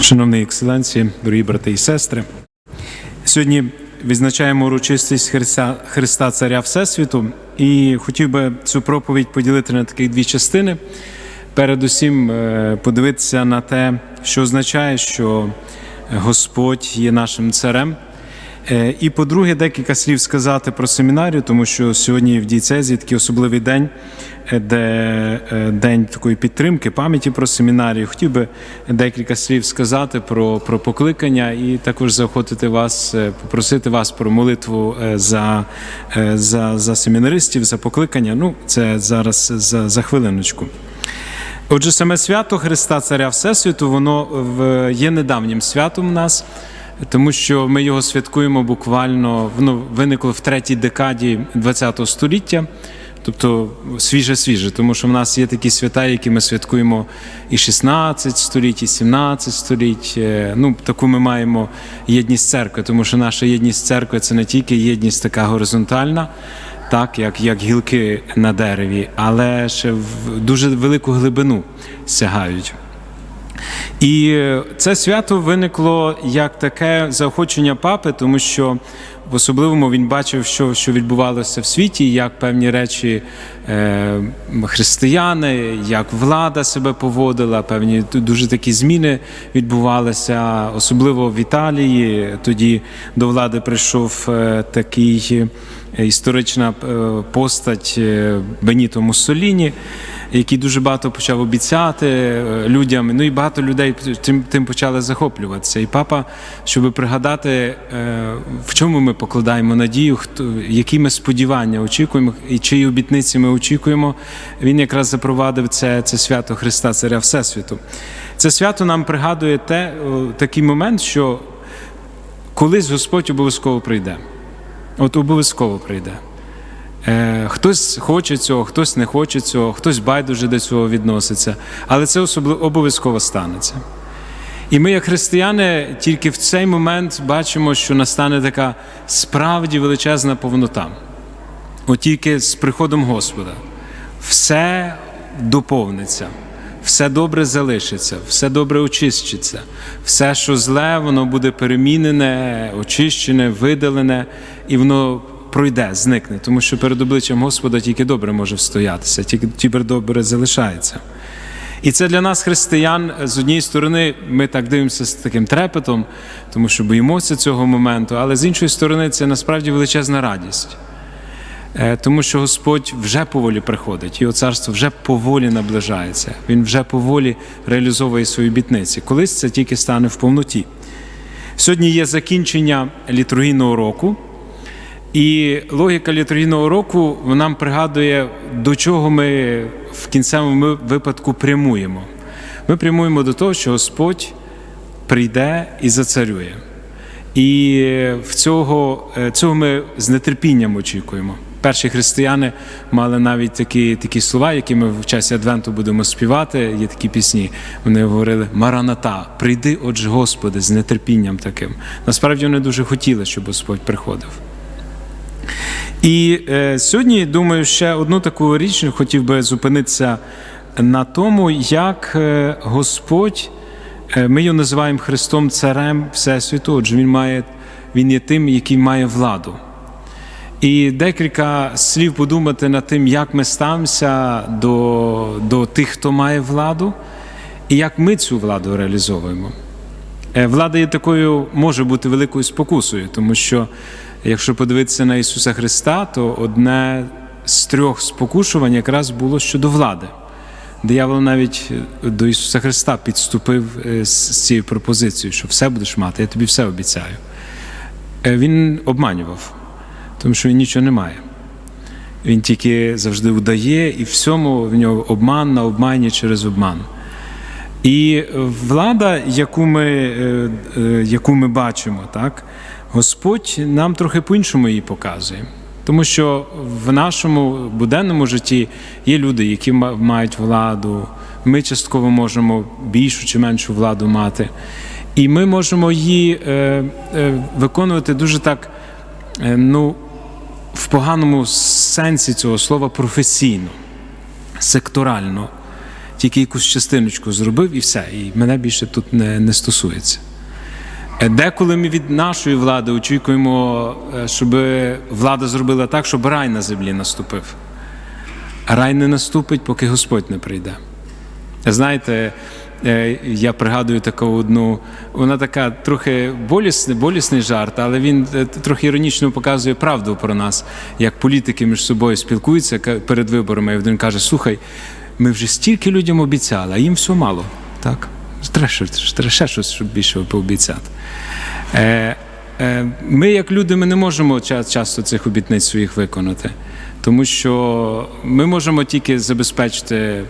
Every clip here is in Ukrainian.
Шановні екселенції, дорогі брати і сестри, сьогодні відзначаємо урочистість Христа, Христа Царя Всесвіту, і хотів би цю проповідь поділити на такі дві частини. Передусім, е, подивитися на те, що означає, що Господь є нашим царем. Е, І по-друге, декілька слів сказати про семінарію, тому що сьогодні в дієцезі такий особливий день, де е, день такої підтримки, пам'яті про семінарію. Хотів би декілька слів сказати про, про покликання і також заохотити вас, е, попросити вас про молитву е, за, за, за семінаристів, за покликання. Ну, це зараз за, за хвилиночку. Отже, саме свято Христа Царя Всесвіту, воно в- є недавнім святом в нас, тому що ми його святкуємо буквально, воно виникло в третій декаді ХХ століття, тобто свіже-свіже, тому що в нас є такі свята, які ми святкуємо і 16 століть, і 17 століть. Е, Ну, таку ми маємо єдність церкви, тому що наша єдність церкви це не тільки єдність така горизонтальна так, як, як гілки на дереві, але ще в дуже велику глибину сягають. І це свято виникло як таке заохочення папи, тому що в особливому він бачив, що, що відбувалося в світі, як певні речі е, християни, як влада себе поводила, певні дуже такі зміни відбувалися, особливо в Італії. Тоді до влади прийшов е, такий е, історична е, постать е, Беніто Муссоліні який дуже багато почав обіцяти е, людям. Ну і багато людей тим, тим почали захоплюватися. І папа, щоб пригадати, е, в чому ми покладаємо надію, хто які ми сподівання очікуємо, і чиї обітниці ми очікуємо, він якраз запровадив це, це свято Христа, Царя Всесвіту. Це свято нам пригадує те, такий момент, що колись Господь обов'язково прийде. От обов'язково прийде. Е, Хтось хоче цього, хтось не хоче цього, хтось байдуже до цього відноситься, але це обов'язково станеться. І ми, як християни, тільки в цей момент бачимо, що настане така справді величезна повнота. От тільки з приходом Господа все доповниться, все добре залишиться, все добре очищиться, все, що зле, воно буде перемінене, очищене, видалене, і воно пройде, зникне, тому що перед обличчям Господа тільки добре може встоятися, тільки тільки добре залишається. І це для нас, християн, з однієї сторони, ми так дивимося з таким трепетом, тому що боїмося цього моменту, але з іншої сторони, це насправді величезна радість. Е, Тому що Господь вже поволі приходить, його царство вже поволі наближається, Він вже поволі реалізовує свої бітниці. Колись це тільки стане в повноті. Сьогодні є закінчення літургійного року, і логіка літургійного року нам пригадує, до чого ми в кінцевому випадку прямуємо. Ми прямуємо до того, що Господь прийде і зацарює. І в цього, е, цього ми з нетерпінням очікуємо. Перші християни мали навіть такі, такі слова, які ми в часі Адвенту будемо співати. Є такі пісні. Вони говорили Мараната, прийди, отже, Господи, з нетерпінням таким. Насправді вони дуже хотіли, щоб Господь приходив. І е, сьогодні, думаю, ще одну таку річ хотів би зупинитися на тому, як е, Господь, е, ми його називаємо Христом Царем Всесвіту, отже, Він, має, він є тим, який має владу. І декілька слів подумати над тим, як ми ставимося до, до тих, хто має владу, і як ми цю владу реалізовуємо. Е, Влада є такою, може бути великою спокусою, тому що якщо подивитися на Ісуса Христа, то одне з трьох спокушувань якраз було щодо влади. Диявол навіть до Ісуса Христа підступив е, з цією пропозицією, що все будеш мати, я тобі все обіцяю. Е, Він обманював, тому що він нічого не має. Він тільки завжди удає, і всьому в нього обман на обмані через обман. І влада, яку ми, е, е, яку ми бачимо, так, Господь нам трохи по-іншому її показує. Тому що в нашому буденному житті є люди, які ма- мають владу, ми частково можемо більшу чи меншу владу мати. І ми можемо її е, е, виконувати дуже так, е, ну, в поганому сенсі цього слова професійно, секторально. тільки якусь частиночку зробив і все. І мене більше тут не, не стосується. Е, Деколи ми від нашої влади очікуємо, е, щоб влада зробила так, щоб рай на землі наступив. Рай не наступить, поки Господь не прийде. Знаєте, е, я пригадую таку одну, вона така трохи болісний, болісний жарт, але він трохи іронічно показує правду про нас, як політики між собою спілкуються перед виборами. І один каже: слухай, ми вже стільки людям обіцяли, а їм все мало. Так? Треба ще, ще щось щоб більше пообіцяти. Е, е, ми, як люди, ми не можемо ча- часто цих обітниць своїх виконати, тому що ми можемо тільки забезпечити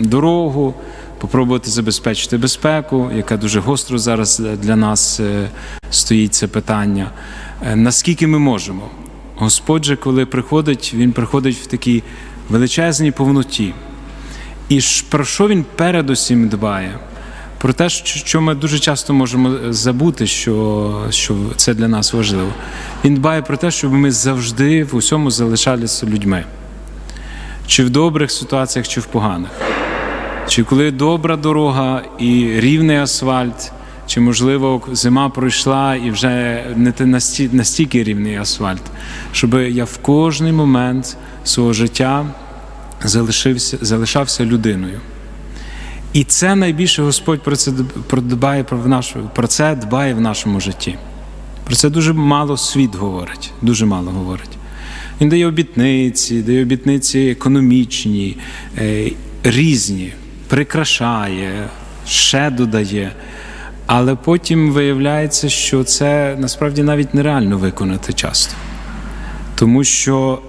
дорогу, попробувати забезпечити безпеку, яка дуже гостро зараз для нас е, стоїть це питання. Е, Наскільки ми можемо? Господь же, коли приходить, він приходить в такій величезній повноті. І про що він передусім дбає? Про те, що ми дуже часто можемо забути, що, що це для нас важливо. Він дбає про те, щоб ми завжди в усьому залишалися людьми. Чи в добрих ситуаціях, чи в поганих. Чи коли добра дорога і рівний асфальт, чи, можливо, зима пройшла і вже не настільки рівний асфальт, щоб я в кожний момент свого життя залишився, залишався людиною. І це найбільше Господь про це дбає про, нашу, про це дбає в нашому житті. Про це дуже мало світ говорить, дуже мало говорить. Він дає обітниці, дає обітниці економічні, е, різні, прикрашає, ще додає. Але потім виявляється, що це насправді навіть нереально виконати часто. Тому що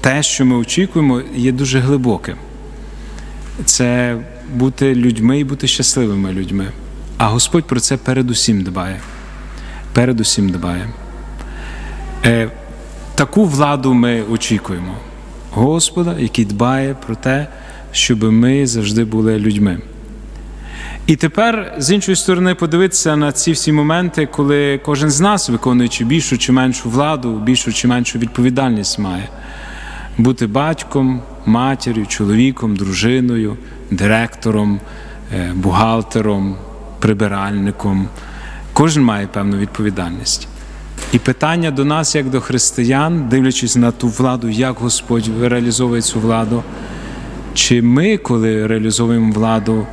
те, що ми очікуємо, є дуже глибоким. Це бути людьми і бути щасливими людьми. А Господь про це передусім дбає. Передусім дбає. Е, таку владу ми очікуємо. Господа, який дбає про те, щоб ми завжди були людьми. І тепер, з іншої сторони, подивитися на ці всі моменти, коли кожен з нас, виконуючи більшу чи меншу владу, більшу чи меншу відповідальність має бути батьком, матір'ю, чоловіком, дружиною, директором, е, бухгалтером, прибиральником. Кожен має певну відповідальність. І питання до нас, як до християн, дивлячись на ту владу, як Господь реалізовує цю владу, чи ми, коли реалізовуємо владу,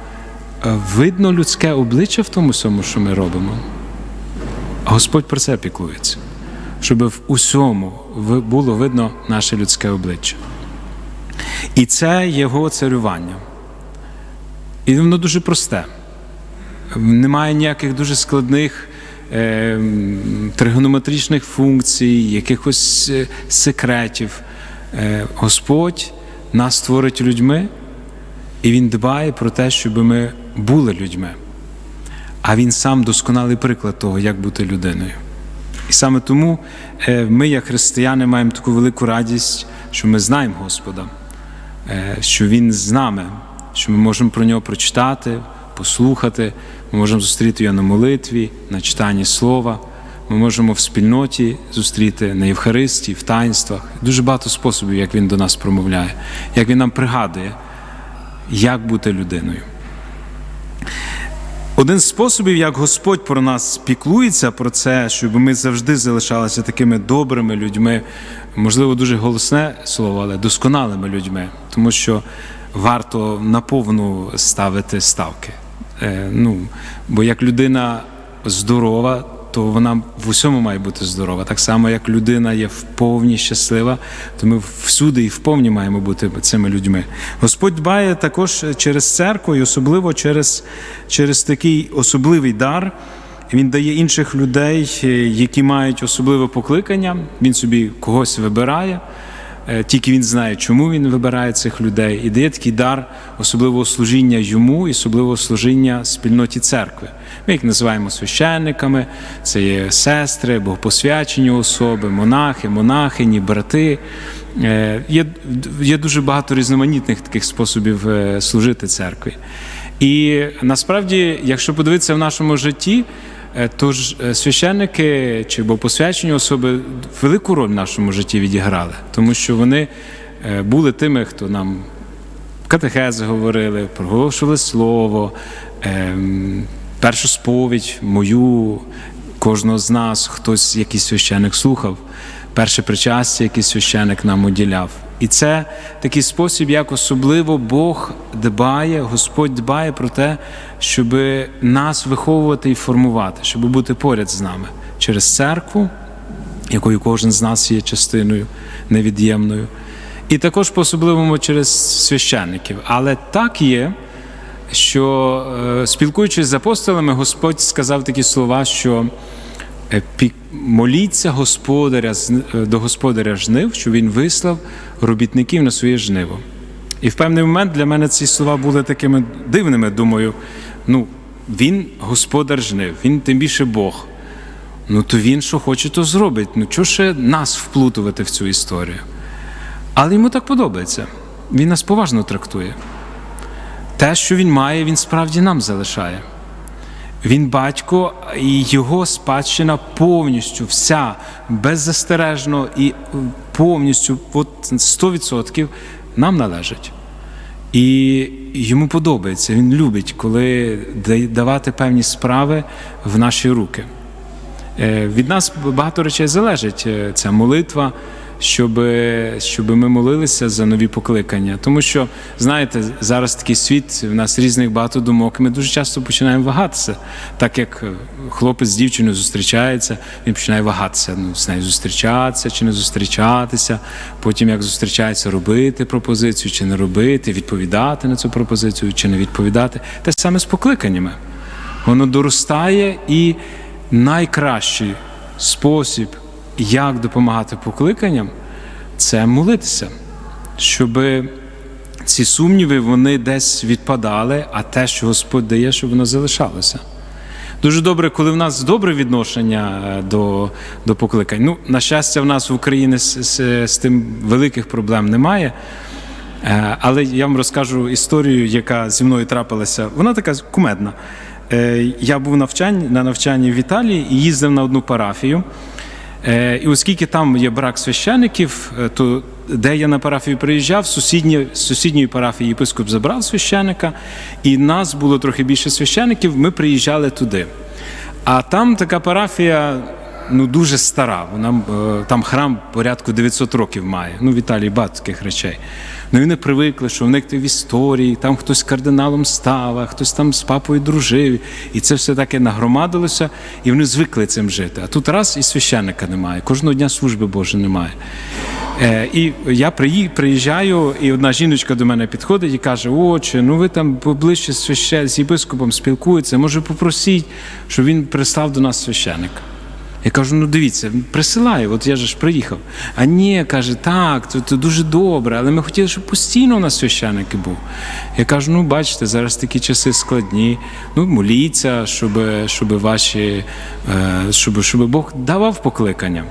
е, видно людське обличчя в тому всьому, що ми робимо? Господь про це піклується, щоб в усьому було видно наше людське обличчя. І це його царювання. І воно дуже просте. Немає ніяких дуже складних е, тригонометричних функцій, якихось е, секретів. Е, Господь нас створить людьми, і Він дбає про те, щоб ми були людьми. А Він сам досконалий приклад того, як бути людиною. І саме тому е, ми, як християни, маємо таку велику радість, що ми знаємо Господа, що Він з нами, що ми можемо про нього прочитати, послухати, ми можемо зустріти його на молитві, на читанні слова. Ми можемо в спільноті зустріти на Євхаристії, в таїнствах. Дуже багато способів, як він до нас промовляє, як він нам пригадує, як бути людиною. Один з способів, як Господь про нас піклується про це, щоб ми завжди залишалися такими добрими людьми, можливо, дуже голосне слово, але досконалими людьми, тому що варто наповну ставити ставки. Е, ну, бо як людина здорова, то вона в усьому має бути здорова. Так само, як людина є вповні щаслива, то ми всюди і вповні маємо бути цими людьми. Господь дбає також через церкву і особливо через, через такий особливий дар. Він дає інших людей, які мають особливе покликання. Він собі когось вибирає. Е, Тільки він знає, чому він вибирає цих людей, і дає такий дар особливого служіння йому і особливого служіння спільноті церкви. Ми їх називаємо священниками, це є сестри, богопосвячені особи, монахи, монахині, брати. Е, Є, є дуже багато різноманітних таких способів е, служити церкві. І насправді, якщо подивитися в нашому житті, Тож е, священники чи богопосвячені особи велику роль в нашому житті відіграли, тому що вони е, були тими, хто нам катехези говорили, проголошували слово, ем, першу сповідь мою, кожного з нас, хтось якийсь священик слухав, перше причастя, якийсь священик нам уділяв. І це такий спосіб, як особливо Бог дбає, Господь дбає про те, щоб нас виховувати і формувати, щоб бути поряд з нами через церкву, якою кожен з нас є частиною невід'ємною, і також по-особливому через священників. Але так є, що е, спілкуючись з апостолами, Господь сказав такі слова, що моліться господаря е, до господаря жнив, що він вислав робітників на своє жниво. І в певний момент для мене ці слова були такими дивними. Думаю, ну, він господар жнив, він тим більше Бог. Ну то він що хоче, то зробить. Ну чого ще нас вплутувати в цю історію? Але йому так подобається. Він нас поважно трактує. Те, що він має, він справді нам залишає. Він батько, і його спадщина повністю, вся беззастережно і е, повністю, от 100% нам належить. І йому подобається, він любить, коли давати певні справи в наші руки. Е, Від нас багато речей залежить. Е, Ця молитва, щоб, щоб ми молилися за нові покликання. Тому що, знаєте, зараз такий світ, в нас різних багато думок. Ми дуже часто починаємо вагатися. Так як хлопець з дівчиною зустрічається, він починає вагатися, ну, з нею зустрічатися чи не зустрічатися. Потім, як зустрічається, робити пропозицію чи не робити, відповідати на цю пропозицію чи не відповідати. Те саме з покликаннями. Воно доростає і найкращий спосіб, як допомагати покликанням, це молитися, щоб ці сумніви вони десь відпадали, а те, що Господь дає, щоб воно залишалося. Дуже добре, коли в нас добре відношення е, до, до покликань. Ну, на щастя, в нас в Україні з, з, з тим великих проблем немає. Е, Але я вам розкажу історію, яка зі мною трапилася. Вона така кумедна. Е, Я був навчань, на навчанні в Італії і їздив на одну парафію. Е, І оскільки там є брак священиків, е, то де я на парафію приїжджав, з сусідньої, парафії єпископ забрав священика, і нас було трохи більше священиків, ми приїжджали туди. А там така парафія ну, дуже стара. Вона, е, там храм порядку 900 років має. Ну, в Італії багато таких речей. Ну, і вони привикли, що в них в історії, там хтось кардиналом став, а хтось там з папою дружив. І це все таке нагромадилося, і вони звикли цим жити. А тут раз і священника немає, кожного дня служби Божої немає. Е, і я приї- приїжджаю, і одна жіночка до мене підходить і каже: Отче, ну ви там поближче з єпископом спілкуєтеся, може попросіть, щоб він прислав до нас священика. Я кажу: ну дивіться, присилаю, от я же ж приїхав. А ні, каже, так, це, це дуже добре, але ми хотіли, щоб постійно у нас священик був. Я кажу: ну бачите, зараз такі часи складні. Ну, моліться, щоб, щоб ваші, е, щоб, щоб Бог давав покликання.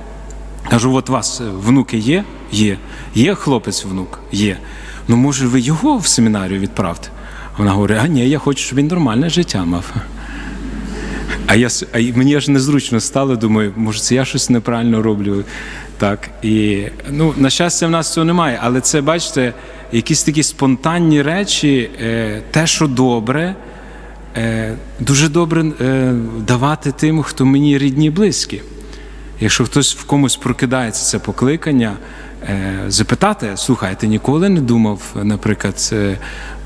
Кажу, от вас е, внуки є? Є. Є хлопець внук? Є. Ну, може, ви його в семінарію відправте? Вона говорить, а ні, я хочу, щоб він нормальне життя мав. А я а мені аж незручно стало, думаю, може, це я щось неправильно роблю. Так. І, ну, на щастя, в нас цього немає, але це, бачите, якісь такі спонтанні речі, е, те, що добре, е, дуже добре е, давати тим, хто мені рідні і близькі. Якщо хтось в комусь прокидається це покликання, запитати, слухай, ти ніколи не думав, наприклад,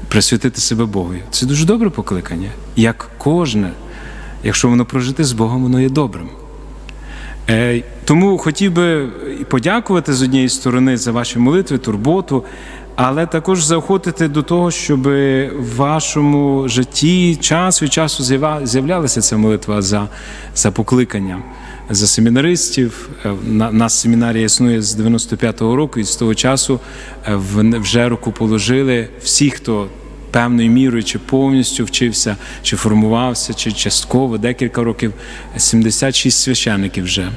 присвятити себе Богу. Це дуже добре покликання. Як кожне, якщо воно прожити з Богом, воно є добрим. Е, Тому хотів би подякувати з однієї сторони за ваші молитви, турботу, але також заохотити до того, щоб в вашому житті час від часу з'являлася ця молитва за, за покликання, за семінаристів. Е, На, нас семінарія існує з 95-го року, і з того часу е, вже руку положили всі, хто певною мірою чи повністю вчився, чи формувався, чи частково декілька років. 76 священиків вже.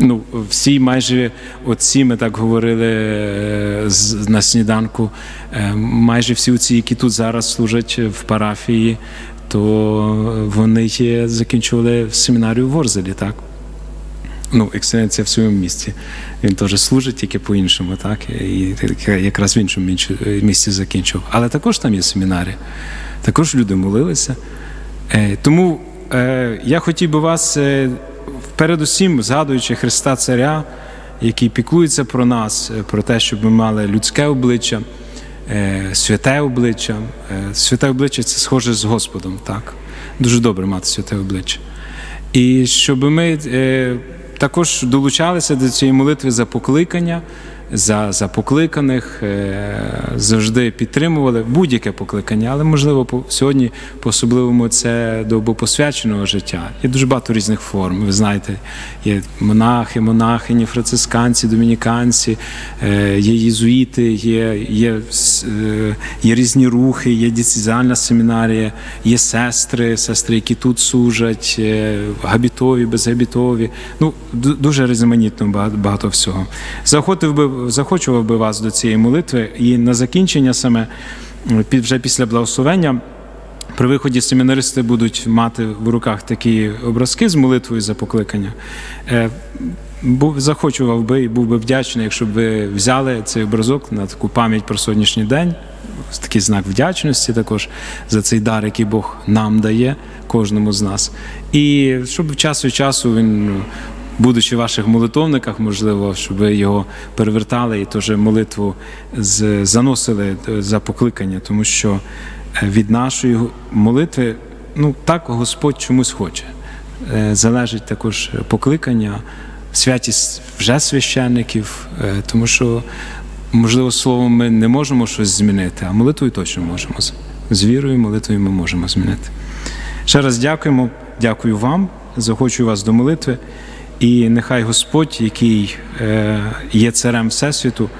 Ну, всі майже отці, ми так говорили е, на сніданку, е, майже всі отці, які тут зараз служать в парафії, то вони закінчували семінарію в Ворзелі, так? Ну, екселенція в своєму місці. Він теж служить тільки по-іншому, так? І якраз в іншому місці- місці закінчив. Але також там є семінарі, також люди молилися. Е, Тому е, я хотів би вас, е, передусім, згадуючи Христа Царя, який піклується про нас, е, про те, щоб ми мали людське обличчя, е, святе обличчя. Е, Святе обличчя це схоже з Господом, так? Дуже добре мати святе обличчя. І щоб ми е, також долучалися до цієї молитви за покликання, за, за покликаних, е, завжди підтримували будь-яке покликання, але можливо по, сьогодні по-особливому це до богопосвяченого життя. Є дуже багато різних форм. Ви знаєте, є монахи, монахині, францисканці, домініканці, е, є єзуїти, є, є, е, є різні рухи, є діцезіальна семінарія, є сестри, сестри, які тут служать, габітові, безгабітові. Ну, дуже різноманітно багато, багато всього. Заохотив би, захочував би вас до цієї молитви, і на закінчення саме вже після благословення. При виході семінаристи будуть мати в руках такі образки з молитвою за покликання. Е, Був, захочував би і був би вдячний, якщо б ви взяли цей образок на таку пам'ять про сьогоднішній день, такий знак вдячності також за цей дар, який Бог нам дає, кожному з нас. І щоб час від часу він, будучи в ваших молитовниках, можливо, щоб ви його перевертали і теж молитву заносили е, за покликання, тому що е, від нашої молитви, ну так Господь чомусь хоче. Е, Залежить також покликання, святість вже священників, тому що, можливо, словом ми не можемо щось змінити, а молитвою точно можемо. З вірою, молитвою ми можемо змінити. Ще раз дякуємо, дякую вам, захочу вас до молитви. І нехай Господь, який е, є царем Всесвіту,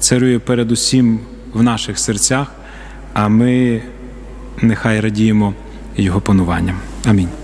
царює передусім в наших серцях, а ми нехай радіємо Його пануванням. Амінь.